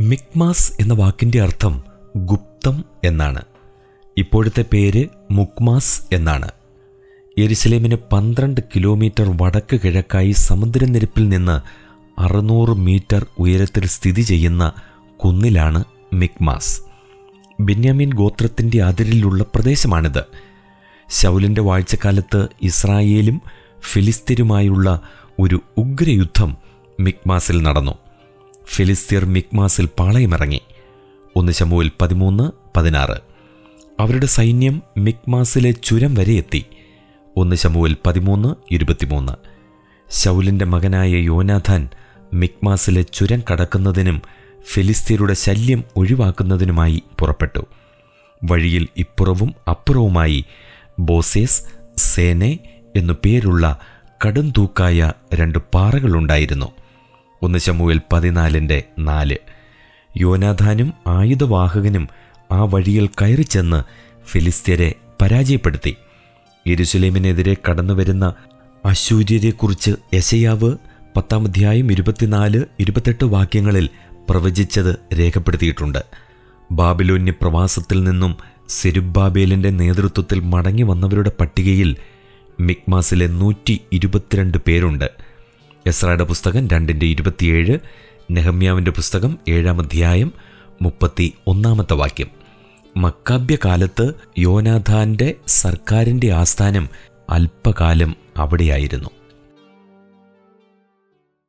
മിക്മാസ് എന്ന വാക്കിന്റെ അർത്ഥം ഗുപ്തം എന്നാണ്. ഇപ്പോഴത്തെ പേര് മുക്മാസ് എന്നാണ്. എരുസലേമിന് പന്ത്രണ്ട് കിലോമീറ്റർ വടക്ക് കിഴക്കായി സമുദ്രനിരപ്പിൽ നിന്ന് അറുന്നൂറ് മീറ്റർ ഉയരത്തിൽ സ്ഥിതി ചെയ്യുന്ന കുന്നിലാണ് മിക്മാസ്. ബെന്യാമിൻ ഗോത്രത്തിന്റെ അതിരിലുള്ള പ്രദേശമാണിത്. ശൗലിന്റെ വാഴ്ചക്കാലത്ത് ഇസ്രായേലും ഫിലിസ്തീനുമായുള്ള ഒരു ഉഗ്രയുദ്ധം മിക്മാസിൽ നടന്നു. ഫിലിസ്തീർ മിക്മാസിൽ പാളയമിറങ്ങി. ഒന്ന് ശമുവിൽ പതിമൂന്ന് പതിനാറ്. അവരുടെ സൈന്യം മിക്മാസിലെ ചുരം വരെ എത്തി. ഒന്ന് ശമുവിൽ പതിമൂന്ന് ഇരുപത്തിമൂന്ന്. ശൗലിന്റെ മകനായ യോനാഥാൻ മിക്മാസിലെ ചുരം കടക്കുന്നതിനും ഫിലിസ്തീരുടെ ശല്യം ഒഴിവാക്കുന്നതിനുമായി പുറപ്പെട്ടു. വഴിയിൽ ഇപ്പുറവും അപ്പുറവുമായി ബോസേസ് സേനെ എന്നു പേരുള്ള കടുംതൂക്കായ രണ്ട് പാറകളുണ്ടായിരുന്നു. ഒന്ന് ശമുവേൽ പതിനാലിന്റെ നാല്. യോനാഥാനും ആയുധവാഹകനും ആ വഴിയിൽ കയറി ചെന്ന് ഫിലിസ്തീനെ പരാജയപ്പെടുത്തി. യെരുസലേമിനെതിരെ കടന്നുവരുന്ന അശൂര്യരെക്കുറിച്ച് യശയാവ് പത്താം അധ്യായം ഇരുപത്തിനാല് ഇരുപത്തെട്ട് വാക്യങ്ങളിൽ പ്രവചിച്ചത് രേഖപ്പെടുത്തിയിട്ടുണ്ട്. ബാബിലോന്യ പ്രവാസത്തിൽ നിന്നും സെരുബാബേലിന്റെ നേതൃത്വത്തിൽ മടങ്ങി വന്നവരുടെ പട്ടികയിൽ മിക്മാസിലെ നൂറ്റി ഇരുപത്തിരണ്ട് പേരുണ്ട്. എസ്രയുടെ പുസ്തകം രണ്ടിന്റെ ഇരുപത്തിയേഴ് നെഹമ്യാവിന്റെ പുസ്തകം ഏഴാം അധ്യായം മുപ്പത്തി ഒന്നാമത്തെ വാക്യം. മക്കാബ്യ കാലത്ത് യോനാഥാന്റെ സർക്കാരിന്റെ ആസ്ഥാനം അല്പകാലം അവിടെയായിരുന്നു.